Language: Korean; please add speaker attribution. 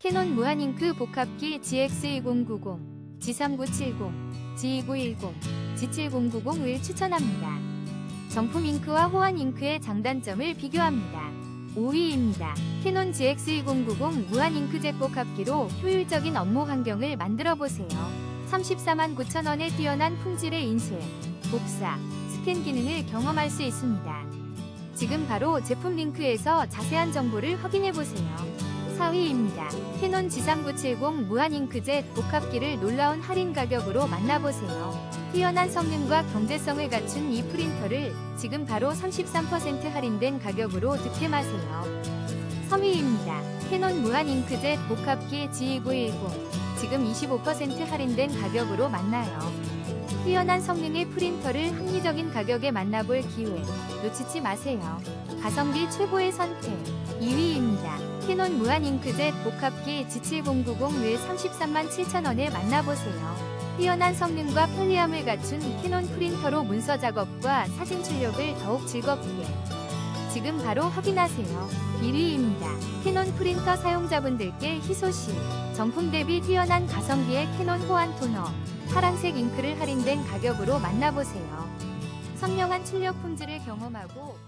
Speaker 1: 캐논 무한잉크 복합기 GX2090, G3970, G2910, G7090을 추천합니다. 정품 잉크와 호환 잉크의 장단점을 비교합니다. 5위입니다. 캐논 GX2090 무한 잉크젯 복합기로 효율적인 업무 환경을 만들어 보세요. 34만 9천원의 뛰어난 품질의 인쇄, 복사, 스캔 기능을 경험할 수 있습니다. 지금 바로 제품 링크에서 자세한 정보를 확인해 보세요. 4위입니다. 캐논 G3970 무한 잉크젯 복합기를 놀라운 할인 가격으로 만나보세요. 뛰어난 성능과 경제성을 갖춘 이 프린터를 지금 바로 33% 할인된 가격으로 득템하세요. 3위입니다. 캐논 무한 잉크젯 복합기 G2910 지금 25% 할인된 가격으로 만나요. 뛰어난 성능의 프린터를 합리적인 가격에 만나볼 기회 놓치지 마세요. 가성비 최고의 선택 2위입니다. 캐논 무한 잉크젯 복합기 G7090을 33만 7천원에 만나보세요. 뛰어난 성능과 편리함을 갖춘 캐논 프린터로 문서 작업과 사진 출력을 더욱 즐겁게 지금 바로 확인하세요. 1위입니다. 캐논 프린터 사용자분들께 희소식 정품 대비 뛰어난 가성비의 캐논 호환 토너 파란색 잉크를 할인된 가격으로 만나보세요. 선명한 출력 품질을 경험하고